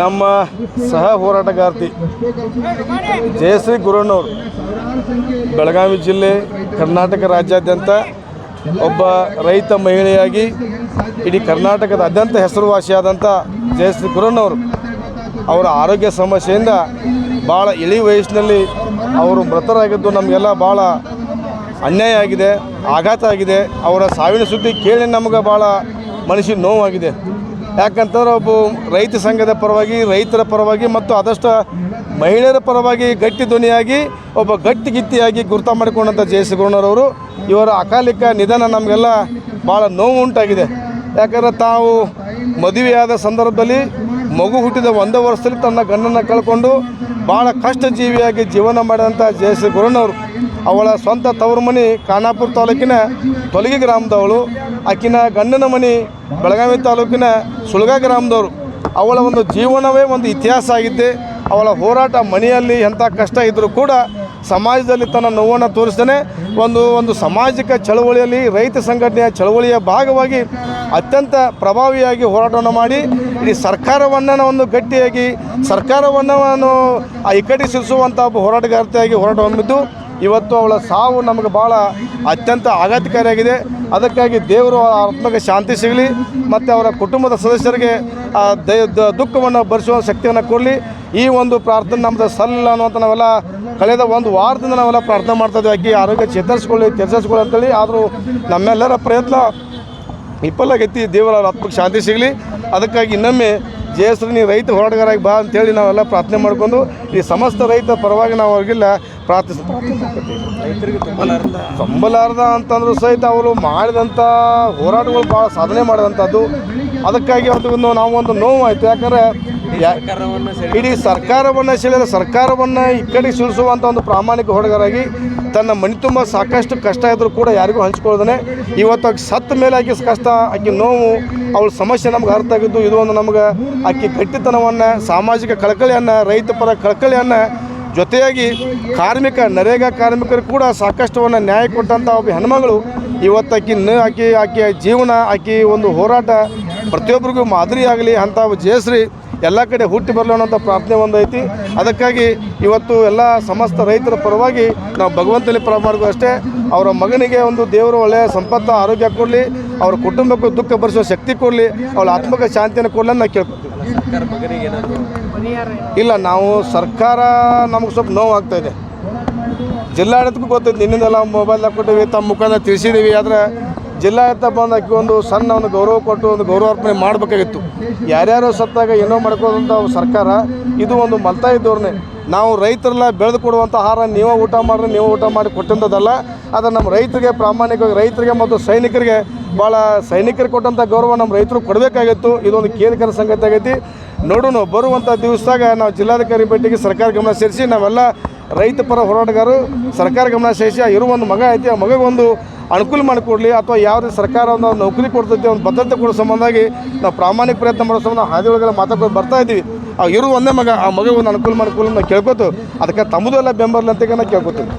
ನಮ್ಮ ಸಹ ಹೋರಾಟಗಾರ್ತಿ ಜಯಶ್ರೀ ಗುರಣ್ಣವರು, ಬೆಳಗಾವಿ ಜಿಲ್ಲೆ ಕರ್ನಾಟಕ ರಾಜ್ಯಾದ್ಯಂತ ಒಬ್ಬ ರೈತ ಮಹಿಳೆಯಾಗಿ ಇಡೀ ಕರ್ನಾಟಕದಾದ್ಯಂತ ಹೆಸರುವಾಸಿಯಾದಂಥ ಜಯಶ್ರೀ ಗುರಣ್ಣವರು. ಅವರ ಆರೋಗ್ಯ ಸಮಸ್ಯೆಯಿಂದ ಭಾಳ ಇಳಿ ವಯಸ್ಸಿನಲ್ಲಿ ಅವರು ಮೃತರಾಗಿದ್ದು ನಮಗೆಲ್ಲ ಭಾಳ ಅನ್ಯಾಯ ಆಗಿದೆ, ಆಘಾತ ಆಗಿದೆ. ಅವರ ಸಾವಿನ ಸುದ್ದಿ ಕೇಳಿ ನಮಗೆ ಭಾಳ ಮನಸ್ಸಿಗೆ ನೋವಾಗಿದೆ. ಯಾಕಂತಂದ್ರೆ ಒಬ್ಬ ರೈತ ಸಂಘದ ಪರವಾಗಿ, ರೈತರ ಪರವಾಗಿ ಮತ್ತು ಆದಷ್ಟು ಮಹಿಳೆಯರ ಪರವಾಗಿ ಗಟ್ಟಿ ಧ್ವನಿಯಾಗಿ, ಒಬ್ಬ ಗಟ್ಟಿ ಗಿತ್ತಿಯಾಗಿ ಗುರುತ ಮಾಡಿಕೊಂಡಂಥ ಜಯಶ್ರೀ ಗೌಣರವರು ಇವರ ಅಕಾಲಿಕ ನಿಧನ ನಮಗೆಲ್ಲ ಭಾಳ ನೋವು ಉಂಟಾಗಿದೆ. ಯಾಕಂದ್ರೆ ತಾವು ಮದುವೆಯಾದ ಸಂದರ್ಭದಲ್ಲಿ ಮಗು ಹುಟ್ಟಿದ ಒಂದೇ ವರ್ಷದಲ್ಲಿ ತನ್ನ ಗಂಡನ್ನು ಕಳ್ಕೊಂಡು ಭಾಳ ಕಷ್ಟ ಜೀವಿಯಾಗಿ ಜೀವನ ಮಾಡಿದಂಥ ಜಯಶ್ರೀ ಗುರುನವರು ಅವಳ ಸ್ವಂತ ತವರು ಮನೆ ಖಾನಾಪುರ ತಾಲೂಕಿನ ತೊಲಗಿ ಗ್ರಾಮದವಳು. ಆಕಿನ ಗಂಡನ ಮನೆ ಬೆಳಗಾವಿ ತಾಲೂಕಿನ ಸುಳಗ ಗ್ರಾಮದವರು. ಅವಳ ಒಂದು ಜೀವನವೇ ಒಂದು ಇತಿಹಾಸ ಆಗಿದ್ದೆ ಅವಳ ಹೋರಾಟ ಮನೆಯಲ್ಲಿ ಎಂಥ ಕಷ್ಟ ಇದ್ದರೂ ಕೂಡ ಸಮಾಜದಲ್ಲಿ ತನ್ನ ನೋವನ್ನು ತೋರಿಸ್ತಾನೆ. ಒಂದು ಒಂದು ಸಾಮಾಜಿಕ ಚಳವಳಿಯಲ್ಲಿ ರೈತ ಸಂಘಟನೆಯ ಚಳವಳಿಯ ಭಾಗವಾಗಿ ಅತ್ಯಂತ ಪ್ರಭಾವಿಯಾಗಿ ಹೋರಾಟವನ್ನು ಮಾಡಿ, ಇಡೀ ಸರ್ಕಾರವನ್ನು ಒಂದು ಗಟ್ಟಿಯಾಗಿ ಸರ್ಕಾರವನ್ನು ಆ ಇಕ್ಕಟ್ಟಿಸಿರಿಸುವಂಥ ಒಬ್ಬ ಹೋರಾಟಗಾರ್ತಿಯಾಗಿ ಹೋರಾಟ ಹೊಂದಿದ್ದು ಇವತ್ತು ಅವಳ ಸಾವು ನಮಗೆ ಭಾಳ ಅತ್ಯಂತ ಆಘಾತಕಾರಿಯಾಗಿದೆ. ಅದಕ್ಕಾಗಿ ದೇವರು ಆತ್ಮಕ್ಕೆ ಶಾಂತಿ ಸಿಗಲಿ, ಮತ್ತು ಅವರ ಕುಟುಂಬದ ಸದಸ್ಯರಿಗೆ ಆ, ದ- ದುಃಖವನ್ನು ಭರಿಸುವ ಶಕ್ತಿಯನ್ನು ಕೊಡಲಿ. ಈ ಒಂದು ಪ್ರಾರ್ಥನೆ ನಮ್ಮದು ಸಲ್ಲ ಅನ್ನುವಂಥ ನಾವೆಲ್ಲ ಕಳೆದ ಒಂದು ವಾರದಿಂದ ನಾವೆಲ್ಲ ಪ್ರಾರ್ಥನೆ ಮಾಡ್ತಾ ಇದ್ದೀವಿ ಆಕೆ ಆರೋಗ್ಯ ಚೇತರಿಸ್ಕೊಳ್ಳಿ ಚೇತರಿಸ್ಕೊಳ್ಳಿ ಅಂತೇಳಿ. ಆದರೂ ನಮ್ಮೆಲ್ಲರ ಪ್ರಯತ್ನ ವಿಫಲಾಗೈತಿ ದೇವರ ಆತ್ಮಕ್ಕೆ ಶಾಂತಿ ಸಿಗಲಿ. ಅದಕ್ಕಾಗಿ ಇನ್ನೊಮ್ಮೆ ಜಯಶ್ರೀ ನೀವು ರೈತ ಹೋರಾಟಗಾರಾಗಿ ಬಾ ಅಂತೇಳಿ ನಾವೆಲ್ಲ ಪ್ರಾರ್ಥನೆ ಮಾಡ್ಕೊಂಡು, ಈ ಸಮಸ್ತ ರೈತ ಪರವಾಗಿ ನಾವು ಅವ್ರಿಗೆಲ್ಲ ಪ್ರಾರ್ಥಿಸ್ ಸಂಬಲಾರ್ದ ಅಂತಂದ್ರೂ ಸಹಿತ ಅವರು ಮಾಡಿದಂಥ ಹೋರಾಟಗಳು ಭಾಳ ಸಾಧನೆ ಮಾಡಿದಂಥದ್ದು. ಅದಕ್ಕಾಗಿ ಒಂದು ನಾವು ಒಂದು ನೋವು ಆಯಿತು ಯಾಕಂದರೆ ಇಡೀ ಸರ್ಕಾರವನ್ನು ಸೆಳೆದ ಸರ್ಕಾರವನ್ನು ಕಡೆ ಸಿಳಿಸುವಂಥ ಒಂದು ಪ್ರಾಮಾಣಿಕ ಹೊಡೆಗರಾಗಿ ತನ್ನ ಮನೆ ತುಂಬ ಸಾಕಷ್ಟು ಕಷ್ಟ ಇದ್ದರೂ ಕೂಡ ಯಾರಿಗೂ ಹಂಚ್ಕೊಳ್ದೇ ಇವತ್ತು ಆಕೆ ಸತ್ತ ಮೇಲೆ ಆಕೆ ಕಷ್ಟ ಆಕೆ ನೋವು ಅವಳ ಸಮಸ್ಯೆ ನಮ್ಗೆ ಅರ್ಥ ಆಗಿದ್ದು ಇದು ಒಂದು ನಮ್ಗೆ ಆಕೆ ಗಟ್ಟಿತನವನ್ನು ಸಾಮಾಜಿಕ ಕಳಕಳಿಯನ್ನು ರೈತ ಪರ ಕಳಕಳಿಯನ್ನು ಜೊತೆಯಾಗಿ ಕಾರ್ಮಿಕ ನರೇಗಾ ಕಾರ್ಮಿಕರು ಕೂಡ ಸಾಕಷ್ಟುವನ್ನು ನ್ಯಾಯ ಕೊಟ್ಟಂಥ ಒಬ್ಬ ಹೆಣ್ಮಗಳು ಇವತ್ತು ಆಕಿ ನ ಆಕಿ ಆಕೆಯ ಜೀವನ ಆಕೆ ಒಂದು ಹೋರಾಟ ಪ್ರತಿಯೊಬ್ಬರಿಗೂ ಮಾದರಿ ಆಗಲಿ ಅಂಥ ಒಬ್ಬ ಜಯಶ್ರೀ ಎಲ್ಲ ಕಡೆ ಹುಟ್ಟಿ ಬರಲಿ ಅನ್ನೋಂಥ ಪ್ರಾರ್ಥನೆ ಒಂದು ಐತಿ ಅದಕ್ಕಾಗಿ ಇವತ್ತು ಎಲ್ಲ ಸಮಸ್ತ ರೈತರ ಪರವಾಗಿ ನಾವು ಭಗವಂತನಲ್ಲಿ ಪ್ರಾರ ಮಾಡೋದು ಅಷ್ಟೇ. ಅವರ ಮಗನಿಗೆ ಒಂದು ದೇವರು ಒಳ್ಳೆಯ ಸಂಪತ್ತು ಆರೋಗ್ಯ ಕೊಡಲಿ ಅವ್ರ ಕುಟುಂಬಕ್ಕೂ ದುಃಖ ಭರಿಸುವ ಶಕ್ತಿ ಕೊಡಲಿ ಅವಳ ಆತ್ಮಕ ಶಾಂತಿಯನ್ನು ಕೊಡಲಿ ಅಂತ ನಾವು ಕೇಳ್ಕೊತೀವಿ. ಇಲ್ಲ ನಾವು ಸರ್ಕಾರ ನಮಗೆ ಸ್ವಲ್ಪ ನೋವು ಆಗ್ತಾ ಇದೆ. ಜಿಲ್ಲಾಡಳಿತಕ್ಕೂ ಗೊತ್ತೈತೆ, ನಿನ್ನಿಂದೆಲ್ಲ ಮೊಬೈಲ್ ಕೊಟ್ಟಿವಿ ತಮ್ಮ ಮುಖಾಂತರ ತಿಳಿಸಿದ್ದೀವಿ ಆದರೆ ಜಿಲ್ಲಾಡಳಿತ ಬಂದು ಆಕೆ ಒಂದು ಸಣ್ಣ ಒಂದು ಗೌರವ ಕೊಟ್ಟು ಒಂದು ಗೌರವಾರ್ಪಣೆ ಮಾಡಬೇಕಾಗಿತ್ತು. ಯಾರ್ಯಾರು ಸತ್ತಾಗ ಏನೋ ಮಾಡ್ಕೋದಂಥ ಸರ್ಕಾರ, ಇದು ಒಂದು ಮಲ್ತಾ ಇದ್ದವ್ರನ್ನೇ ನಾವು ರೈತರೆಲ್ಲ ಬೆಳೆದು ಕೊಡುವಂಥ ಆಹಾರ ನೀವೇ ಊಟ ಮಾಡಿದ್ರೆ ನೀವು ಊಟ ಮಾಡಿ ಕೊಟ್ಟಂಥದ್ದಲ್ಲ ಅದು ನಮ್ಮ ರೈತರಿಗೆ ಪ್ರಾಮಾಣಿಕವಾಗಿ, ರೈತರಿಗೆ ಮತ್ತು ಸೈನಿಕರಿಗೆ ಭಾಳ ಸೈನಿಕರಿಗೆ ಕೊಟ್ಟಂಥ ಗೌರವ ನಮ್ಮ ರೈತರು ಕೊಡಬೇಕಾಗಿತ್ತು. ಇದೊಂದು ಕೇಳಿಕರ ಸಂಗತಿ ಆಗೈತಿ. ನೋಡೋಣ ಬರುವಂಥ ದಿವಸದಾಗ ನಾವು ಜಿಲ್ಲಾಧಿಕಾರಿ ಭೇಟಿಗೆ ಸರ್ಕಾರ ಗಮನ ಸೇರಿಸಿ, ನಾವೆಲ್ಲ ರೈತ ಪರ ಹೋರಾಟಗಾರರು ಸರ್ಕಾರ ಗಮನ ಸೇರಿಸಿ ಆ ಇರೋ ಒಂದು ಮಗ ಐತಿ, ಆ ಮಗಗೊಂದು ಅನುಕೂಲ ಮಾಡಿಕೊಡ್ಲಿ ಅಥವಾ ಯಾವುದೇ ಸರ್ಕಾರ ಒಂದು ನೌಕರಿ ಕೊಡ್ತೈತಿ ಒಂದು ಭದ್ರತೆ ಕೊಡೋ ಸಂಬಂಧಾಗಿ ನಾವು ಪ್ರಾಮಾಣಿಕ ಪ್ರಯತ್ನ ಮಾಡೋ ಸಂಬಂಧ ಹಾದಿ ಒಳಗೆಲ್ಲ ಮಾತಾಡ್ಕೊಂಡು ಬರ್ತಾ ಇದ್ದೀವಿ. ಆ ಇರುವ ಒಂದೇ ಮಗ, ಆ ಮಗ ಒಂದು ಅನುಕೂಲ ಮಾಡಿಕೊಡ್ಲಿ ನಾವು ಕೇಳ್ಕೊತು, ಅದಕ್ಕೆ ತಮ್ಮದು ಎಲ್ಲ ಬೆಂಬಲ ಅಂತ ನಾವು ಕೇಳ್ಕೊತೀವಿ